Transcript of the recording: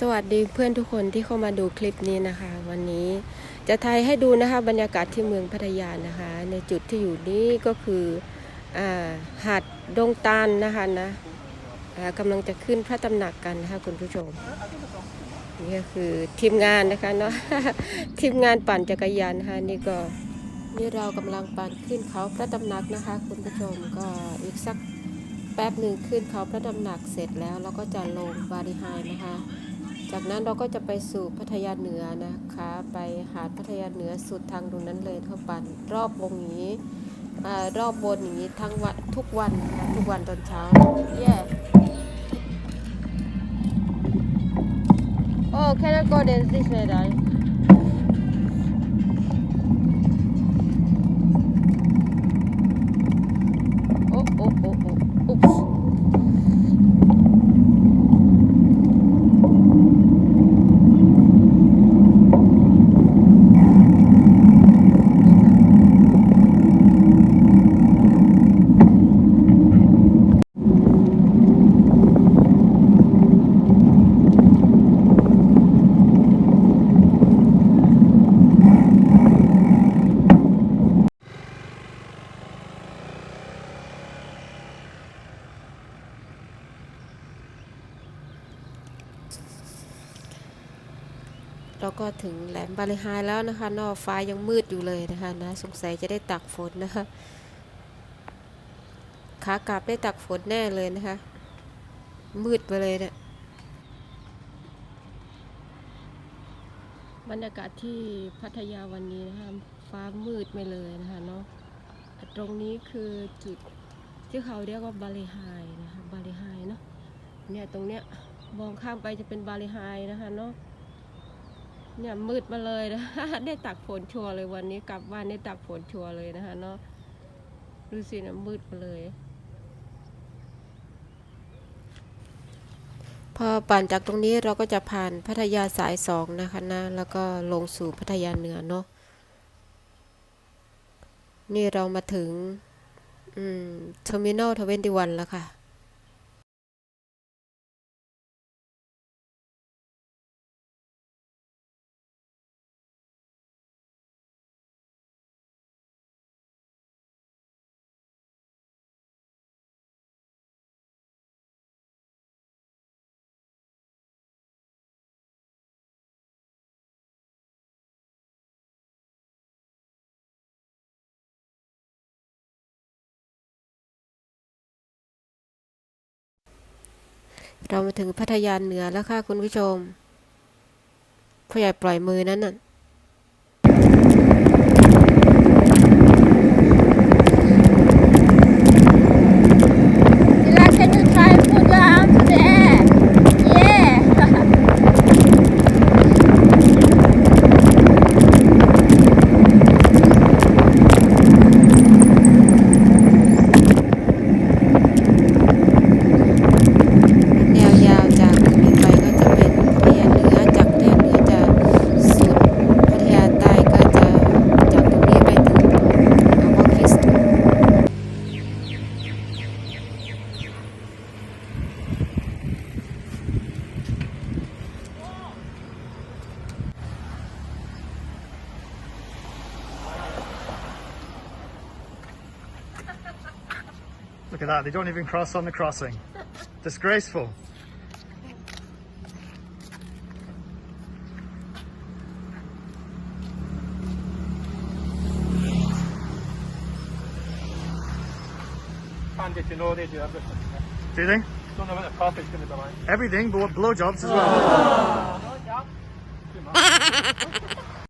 สวัสดีเพื่อนทุกคนที่เข้ามาดูคลิปนี้นะคะ วันนี้จะถ่ายให้ดูนะคะบรรยากาศที่เมืองพัทยานะคะ ในจุดที่อยู่นี้ก็คืออาหาดดงตาลนะคะนะกำลังจะขึ้นพระตำหนักกันนะคะคุณผู้ชมนี่ก็คือทีมงานนะคะเนาะทีมงานปั่นจักรยานนะคะนี่ก็นี่เรากำลังปั่นขึ้นเขาพระตำหนักนะคะ คุณผู้ชมก็อีกสักแป๊บหนึ่งขึ้นเขาพระตำหนักเสร็จแล้วเราก็จะลงบาริไฮนะคะ จากนั้นเราก็จะไปสู่พัทยาเหนือนะคะ ไปหาดพัทยาเหนือสุดทางตรงนั้นเลยเข้าปันรอบวงอย่างนี้อรอบบนอย่างนี้ทั้งวันทุกวันนะทุกวันตอนเช้าเย่ Oh can I go there this way then Oh เราก็ถึงแหลมบาลีไฮแล้วนะคะนอกฟ้ายังมืดอยู่เลยนะคะนะสงสัยจะได้ตักฝนนะคะขากลับได้ตักฝนแน่เลยนะคะ มืดไปเลยเนี่ยบรรยากาศที่พัทยาวันนี้นะคะฟ้ามืดไปเลยนะคะเนาะตรงนี้คือจุดที่เขาเรียกว่าบาลีไฮนะคะบาลีไฮเนาะเนี่ยตรงเนี้ยมองข้ามไปจะเป็นบาลีไฮนะคะเนาะ เนี่ยมืดมาเลยนะได้ตักฝนชัวร์เลยวันนี้กลับบ้านได้ตักฝนชัวร์เลยนะคะเนาะดูสินะมืดมาเลย พอปั่นจากตรงนี้เราก็จะผ่านพัทยาสายสองนะคะนะแล้วก็ลงสู่พัทยาเหนือเนาะนี่เรามาถึงอืมเทอร์มินอลทเวนตี้วันแล้วค่ะ เรามาถึงพัทยาเหนือแล้วค่ะคุณผู้ชมผู้ใหญ่ปล่อยมือนั้นน่ะ Look at that, they don't even cross on the crossing. Disgraceful. Can't get to know they do everything. Do you think? Don't know what the profit's going to be like. Everything, but what blowjobs as well. Oh. Too much.